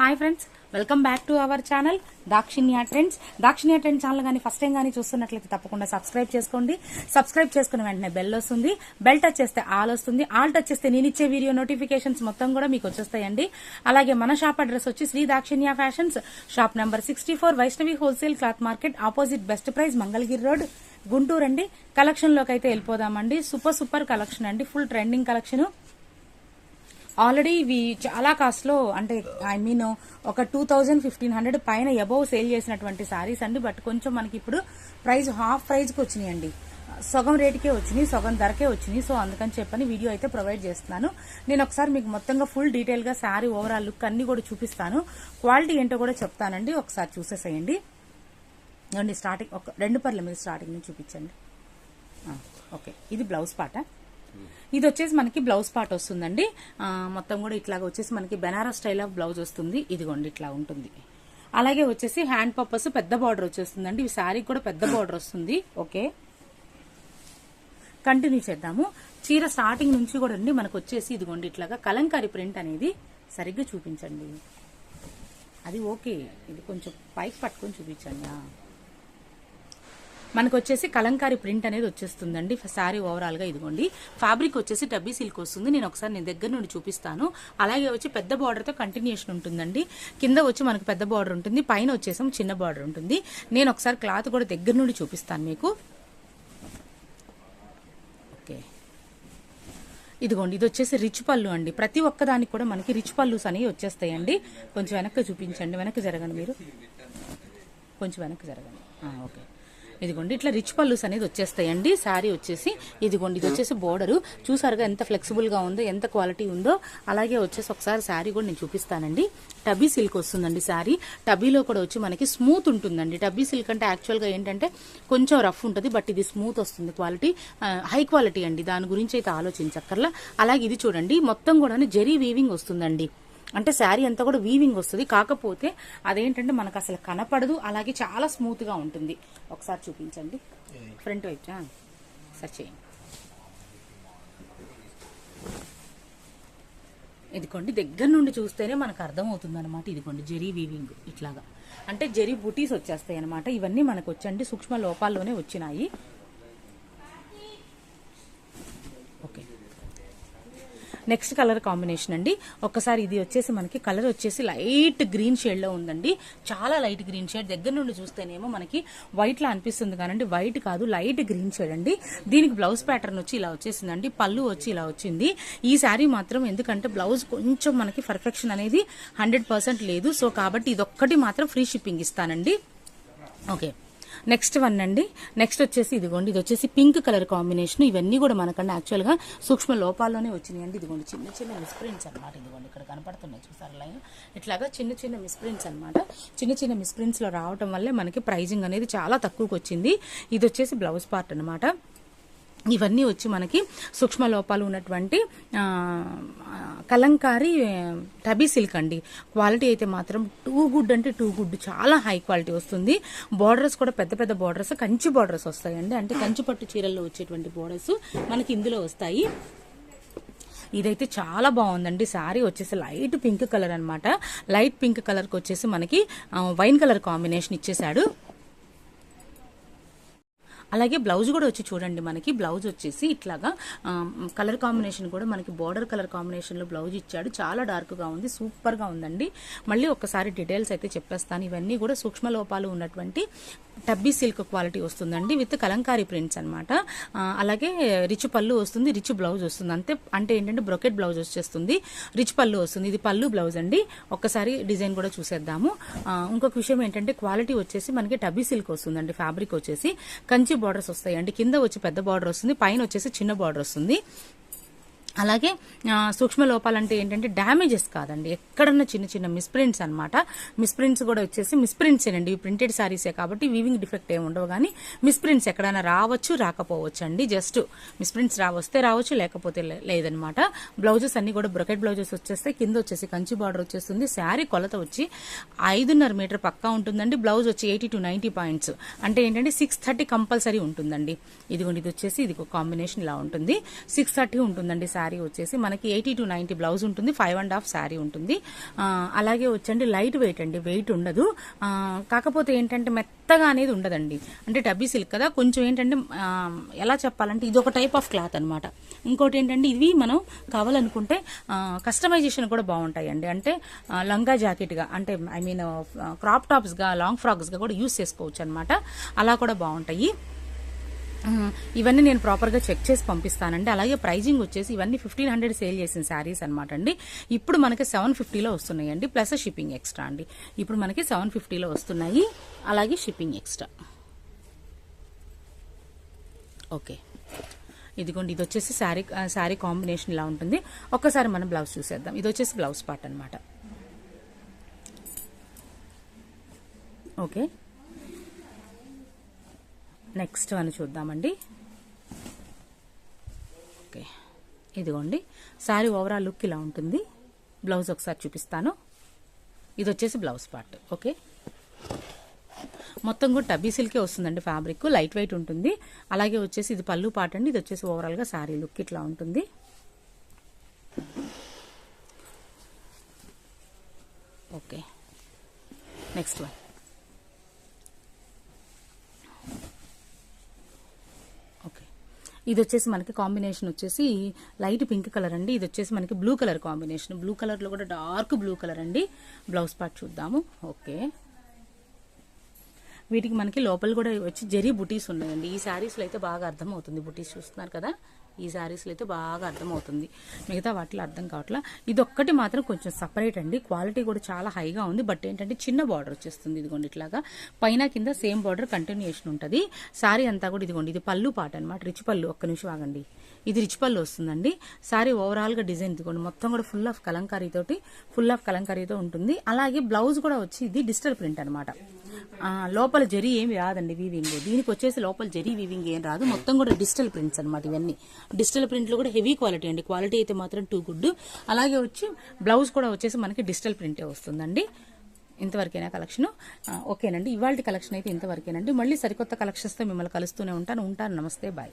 Hi friends welcome back to our channel Dakshinya trends Dakshinya trend channel కానీ first time కానీ చూస్తున్నట్లయితే తప్పకుండా subscribe చేసుకోండి. సబ్స్క్రైబ్ చేసుకున్న వెంటనే బెల్ వస్తుంది. బెల్ టచ్ చేస్తే ఆల్ వస్తుంది. ఆల్ టచ్ చేస్తే నేను ఇచ్చే వీడియో నోటిఫికేషన్స్ మొత్తం కూడా మీకు వచ్చేస్తాయండి. అలాగే మన షాప్ అడ్రస్ వచ్చి Shri Dakshinya fashions shop number sixty four Vaishnavi wholesale cloth market opposite best price Mangalagiri road Guntur అండి కలెక్షన్లోకి అయితే వెళ్ళిపోదామండి. సూపర్ సూపర్ కలెక్షన్ అండి. ఫుల్ ట్రెండింగ్ కలెక్షన్ ఆల్రెడీ ఇవి చాలా కాస్ట్లో అంటే ఐ మీన్ ఒక టూ థౌజండ్ ఫిఫ్టీన్ హండ్రెడ్ పైన అబౌవ్ సేల్ చేసినటువంటి సారీస్ అండి. బట్ కొంచెం మనకి ఇప్పుడు ప్రైస్ హాఫ్ ప్రైజ్కి వచ్చినాయి అండి సగం రేటుకే వచ్చినాయి సగం ధరకే వచ్చినాయి. సో అందుకని చెప్పని వీడియో అయితే ప్రొవైడ్ చేస్తున్నాను. నేను ఒకసారి మీకు మొత్తంగా ఫుల్ డీటెయిల్గా శారీ ఓవరాల్ లుక్ అన్నీ కూడా చూపిస్తాను. క్వాలిటీ ఏంటో కూడా చెప్తానండి. ఒకసారి చూసేసేయండి. అండి స్టార్టింగ్ ఒక రెండు పర్ల మీద స్టార్టింగ్ నుంచి చూపించండి. ఓకే. ఇది బ్లౌజ్ పాట ఇది వచ్చేసి మనకి బ్లౌజ్ పార్ట్ వస్తుందండి. మొత్తం కూడా ఇట్లాగా వచ్చేసి మనకి బెనారస్ స్టైల్ ఆఫ్ బ్లౌజ్ వస్తుంది. ఇదిగోండి ఇట్లా ఉంటుంది. అలాగే వచ్చేసి హ్యాండ్ పర్పస్ పెద్ద బార్డర్ వచ్చేస్తుందండి. ఈ శారీ కూడా పెద్ద బార్డర్ వస్తుంది. ఓకే. కంటిన్యూ చేద్దాము. చీర స్టార్టింగ్ నుంచి కూడా అండి మనకు వచ్చేసి ఇదిగోండి ఇట్లాగా కలంకారీ ప్రింట్ అనేది సరిగ్గా చూపించండి. అది ఓకే. ఇది కొంచెం పైకి పట్టుకొని చూపించండి. మనకు వచ్చేసి కలంకారీ ప్రింట్ అనేది వచ్చేస్తుందండి. శారీ ఓవరాల్గా ఇదిగోండి. ఫ్యాబ్రిక్ వచ్చేసి డబ్బీ సిల్క్ వస్తుంది. నేను ఒకసారి నేను దగ్గర నుండి చూపిస్తాను. అలాగే వచ్చి పెద్ద బార్డర్తో కంటిన్యూషన్ ఉంటుందండి. కింద వచ్చి మనకు పెద్ద బార్డర్ ఉంటుంది. పైన వచ్చేసాం చిన్న బార్డర్ ఉంటుంది. నేను ఒకసారి క్లాత్ కూడా దగ్గర నుండి చూపిస్తాను మీకు. ఓకే. ఇదిగోండి ఇది వచ్చేసి రిచ్ పళ్ళు అండి. ప్రతి ఒక్కదానికి కూడా మనకి రిచ్ పళ్ళుస్ అనేవి వచ్చేస్తాయండి. కొంచెం వెనక్కి చూపించండి. వెనక్కి జరగండి మీరు. కొంచెం వెనక్కి జరగండి. ఓకే. ఇదిగోండి ఇట్లా రిచ్ పల్లూస్ అనేది వచ్చేస్తాయండి. శారీ వచ్చేసి ఇదిగోండి ఇది వచ్చేసి బోర్డరు. చూసారుగా ఎంత ఫ్లెక్సిబుల్గా ఉందో ఎంత క్వాలిటీ ఉందో. అలాగే వచ్చేసి ఒకసారి శారీ కూడా నేను చూపిస్తానండి. టబీ సిల్క్ వస్తుందండి శారీ. టబీలో కూడా వచ్చి మనకి స్మూత్ ఉంటుందండి. టబీ సిల్క్ అంటే యాక్చువల్గా ఏంటంటే కొంచెం రఫ్ ఉంటుంది బట్ ఇది స్మూత్ వస్తుంది క్వాలిటీ హై క్వాలిటీ అండి. దాని గురించి అయితే ఆలోచించక్కర్లా. అలాగే ఇది చూడండి మొత్తం కూడా జెరీ వీవింగ్ వస్తుందండి. అంటే శారీ అంతా కూడా వీవింగ్ వస్తుంది. కాకపోతే అదేంటంటే మనకు అసలు కనపడదు. అలాగే చాలా స్మూత్గా ఉంటుంది. ఒకసారి చూపించండి. ఫ్రంట్ వైపు సర్చ్ చేయండి. ఇదిగోండి దగ్గర నుండి చూస్తేనే మనకు అర్థమవుతుంది అనమాట ఇదిగోండి జెరీ వీవింగ్ ఇట్లాగా. అంటే జెరీ బుటీస్ వచ్చేస్తాయి అనమాట ఇవన్నీ మనకు వచ్చండి. సూక్ష్మ లోపాల్లోనే వచ్చినాయి ఓకే నెక్స్ట్ కలర్ కాంబినేషన్ అండి. ఒక్కసారి ఇది వచ్చేసి మనకి కలర్ వచ్చేసి లైట్ గ్రీన్ షేడ్లో ఉందండి. చాలా లైట్ గ్రీన్ షేడ్. దగ్గర నుండి చూస్తేనేమో మనకి వైట్ లా అనిపిస్తుంది కానండి. వైట్ కాదు లైట్ గ్రీన్ షేడ్ అండి. దీనికి బ్లౌజ్ ప్యాటర్న్ వచ్చి ఇలా వచ్చేసిందండి. పళ్ళు వచ్చి ఇలా వచ్చింది. ఈ శారీ మాత్రం ఎందుకంటే బ్లౌజ్ కొంచెం మనకి పర్ఫెక్షన్ అనేది హండ్రెడ్ లేదు. సో కాబట్టి ఇదొక్కటి మాత్రం ఫ్రీ షిప్పింగ్ ఇస్తానండి. ఓకే. నెక్స్ట్ వన్ అండి. నెక్స్ట్ వచ్చేసి ఇదిగోండి ఇది వచ్చేసి పింక్ కలర్ కాంబినేషన్. ఇవన్నీ కూడా మనకంటే యాక్చువల్గా సూక్ష్మ లోపాల్లోనే వచ్చినాయి. అండి ఇదిగోండి చిన్న చిన్న మిస్ప్రింట్స్ అనమాట ఇదిగోండి. ఇక్కడ కనపడుతున్నాయి చూసారు లైన్? ఇట్లాగా చిన్న చిన్న మిస్ప్రింట్స్ అనమాట చిన్న చిన్న మిస్ప్రింట్స్లో రావటం వల్లే మనకి ప్రైజింగ్ అనేది చాలా తక్కువకి వచ్చింది ఇది వచ్చేసి బ్లౌజ్ పార్ట్ అనమాట ఇవన్నీ వచ్చి మనకి సూక్ష్మ లోపాలు ఉన్నటువంటి కలంకారీ టబీ సిల్క్ అండి. క్వాలిటీ అయితే మాత్రం టూ గుడ్ అంటే టూ గుడ్. చాలా హై క్వాలిటీ వస్తుంది. బార్డర్స్ కూడా పెద్ద పెద్ద బార్డర్స్ కంచి బార్డర్స్ వస్తాయండి. అంటే కంచి పట్టు చీరల్లో వచ్చేటువంటి బార్డర్స్ మనకి ఇందులో వస్తాయి. ఇదైతే చాలా బాగుందండి. శారీ వచ్చేసి లైట్ పింక్ కలర్ అనమాట లైట్ పింక్ కలర్కి వచ్చేసి మనకి వైన్ కలర్ కాంబినేషన్ ఇచ్చేసాడు అలాగే బ్లౌజ్ కూడా వచ్చి చూడండి మనకి. బ్లౌజ్ వచ్చేసి ఇట్లాగా కలర్ కాంబినేషన్ కూడా మనకి బార్డర్ కలర్ కాంబినేషన్లో బ్లౌజ్ ఇచ్చాడు. చాలా డార్క్గా ఉంది సూపర్గా ఉందండి. మళ్ళీ ఒకసారి డీటెయిల్స్ అయితే చెప్పేస్తాను. ఇవన్నీ కూడా సూక్ష్మ లోపాలు ఉన్నటువంటి టబ్బీ సిల్క్ క్వాలిటీ వస్తుందండి విత్ కలంకారీ ప్రింట్స్ అనమాట అలాగే రిచ్ పళ్ళు వస్తుంది రిచ్ బ్లౌజ్ వస్తుంది. అంతే అంటే ఏంటంటే బ్రొకెట్ బ్లౌజ్ వచ్చేస్తుంది రిచ్ పళ్ళు వస్తుంది. ఇది పళ్ళు బ్లౌజ్ అండి. ఒక్కసారి డిజైన్ కూడా చూసేద్దాము. ఇంకొక విషయం ఏంటంటే క్వాలిటీ వచ్చేసి మనకి టబ్బీ సిల్క్ వస్తుందండి ఫ్యాబ్రిక్ వచ్చేసి. కంచి బార్డర్స్ వస్తాయండి. కింద వచ్చి పెద్ద బార్డర్ వస్తుంది పైన వచ్చేసి చిన్న బార్డర్ వస్తుంది. అలాగే సూక్ష్మ లోపాలంటే ఏంటంటే డ్యామేజెస్ కాదండి. ఎక్కడన్నా చిన్న చిన్న మిస్ప్రింట్స్ అనమాట మిస్ప్రింట్స్ కూడా వచ్చేసి మిస్ప్రింట్స్ అండి ప్రింటెడ్ శారీసే కాబట్టి వీవింగ్ డిఫెక్ట్ ఏమి ఉండవు. కానీ మిస్ప్రింట్స్ ఎక్కడైనా రావచ్చు రాకపోవచ్చు అండి జస్ట్ మిస్ప్రింట్స్ రావస్తే రావచ్చు లేకపోతే లే- లేదనమాట బ్లౌజెస్ అన్ని కూడా బ్రొకెట్ బ్లౌజెస్ వచ్చేస్తే కింద వచ్చేసి కంచి బార్డర్ వచ్చేస్తుంది. శారీ కొలత వచ్చి ఐదున్నర మీటర్ పక్కా ఉంటుందండి. బ్లౌజ్ వచ్చి ఎయిటీ టు నైన్టీ పాయింట్స్. అంటే ఏంటంటే సిక్స్ థర్టీ కంపల్సరీ ఉంటుందండి. ఇదిగోండి ఇది వచ్చేసి ఇది కాంబినేషన్ ఇలా ఉంటుంది. సిక్స్ థర్టీ ఉంటుందండి శారీ వచ్చేసి మనకి ఎయిటీ టు నైన్టీ బ్లౌజ్ ఉంటుంది ఫైవ్ అండ్ హాఫ్ శారీ ఉంటుంది. అలాగే వచ్చండి లైట్ వెయిట్ అండి వెయిట్ ఉండదు. కాకపోతే ఏంటంటే మెత్తగా అనేది ఉండదండి. అంటే డబ్బీ సిల్క్ కదా కొంచెం ఏంటంటే ఎలా చెప్పాలంటే ఇది ఒక టైప్ ఆఫ్ క్లాత్ అనమాట ఇంకోటి ఏంటంటే ఇవి మనం కావాలనుకుంటే కస్టమైజేషన్ కూడా బాగుంటాయండి. అంటే లంగా జాకెట్గా అంటే ఐ మీన్ క్రాప్ టాప్స్గా లాంగ్ ఫ్రాక్స్గా కూడా యూస్ చేసుకోవచ్చు అనమాట అలా కూడా బాగుంటాయి. ఇవన్నీ నేను ప్రాపర్గా చెక్ చేసి పంపిస్తానండి. అలాగే ప్రైజింగ్ వచ్చేసి ఇవన్నీ ఫిఫ్టీన్ హండ్రెడ్ సేల్ చేసిన శారీస్ అనమాట అండి. ఇప్పుడు మనకి సెవెన్ ఫిఫ్టీలో వస్తున్నాయండి. ప్లస్ షిప్పింగ్ ఎక్స్ట్రా అండి. ఇప్పుడు మనకి సెవెన్ ఫిఫ్టీలో వస్తున్నాయి. అలాగే షిప్పింగ్ ఎక్స్ట్రా ఓకే ఇదిగోండి ఇది వచ్చేసి శారీ శారీ కాంబినేషన్ ఇలా ఉంటుంది. ఒక్కసారి మనం బ్లౌజ్ చూసేద్దాం. ఇది వచ్చేసి బ్లౌజ్ పార్ట్ అనమాట ఓకే నెక్స్ట్ అని చూద్దామండి. ఓకే. ఇదిగోండి. శారీ ఓవరాల్ లుక్ ఇలా ఉంటుంది. బ్లౌజ్ ఒకసారి చూపిస్తాను. ఇది వచ్చేసి బ్లౌజ్ పార్ట్. ఓకే. మొత్తం కూడా టబ్బీ సిల్కే వస్తుందండి ఫ్యాబ్రిక్. లైట్ వెయిట్ ఉంటుంది. అలాగే వచ్చేసి ఇది పళ్ళు పార్ట్ అండి. ఇది వచ్చేసి ఓవరాల్గా శారీ లుక్ ఇట్లా ఉంటుంది. ఓకే. నెక్స్ట్ వన్ ఓకే ఇది వచ్చేసి మనకి కాంబినేషన్ వచ్చేసి లైట్ పింక్ కలర్ అండి. ఇది వచ్చేసి మనకి బ్లూ కలర్ కాంబినేషన్. బ్లూ కలర్లో కూడా డార్క్ బ్లూ కలర్ అండి. బ్లౌజ్ పార్ట్ చూద్దాము. ఓకే. వీటికి మనకి లోపల కూడా వచ్చి జరీ బుటీస్ ఉన్నాయండి. ఈ శారీస్లో అయితే బాగా అర్థమవుతుంది బుటీస్ చూస్తున్నారు కదా. ఈ శారీస్లో అయితే బాగా అర్థమవుతుంది. మిగతా వాటిలో అర్థం కావట్లా. ఇది ఒక్కటి మాత్రం కొంచెం సపరేట్ అండి. క్వాలిటీ కూడా చాలా హైగా ఉంది. బట్ ఏంటంటే చిన్న బార్డర్ వచ్చేస్తుంది ఇదిగోండి ఇట్లాగా. పైన కింద సేమ్ బార్డర్ కంటిన్యూషన్ ఉంటుంది. శారీ అంతా కూడా ఇదిగోండి ఇది పళ్ళు పాట అనమాట రిచ్ పళ్ళు ఒక్క నిమిషం ఆగండి. ఇది రిచ్ పళ్ళు వస్తుందండి. శారీ ఓవరాల్గా డిజైన్ ఇదిగోండి. మొత్తం కూడా ఫుల్ ఆఫ్ కలంకారీతో ఫుల్ ఆఫ్ కలంకారీతో ఉంటుంది. అలాగే బ్లౌజ్ కూడా వచ్చి ఇది డిజిటల్ ప్రింట్ అనమాట లోపల జరీ ఏమి రాదండి వీవింగ్ దీనికి వచ్చేసి లోపల జరీ వీవింగ్ ఏం రాదు. మొత్తం కూడా డిజిటల్ ప్రింట్స్ అనమాట ఇవన్నీ. డిజిటల్ ప్రింట్లు కూడా హెవీ క్వాలిటీ అండి. క్వాలిటీ అయితే మాత్రం టూ గుడ్. అలాగే వచ్చి బ్లౌజ్ కూడా వచ్చేసి మనకి డిజిటల్ ప్రింటే వస్తుందండి. ఇంతవరకేనా కలెక్షన్. ఓకేనండి. ఇవాళ కలెక్షన్ అయితే ఇంతవరకేనండి. మళ్ళీ సరికొత్త కలెక్షన్స్తో మిమ్మల్ని కలుస్తూనే ఉంటాను. ఉంటాను. నమస్తే. బాయ్.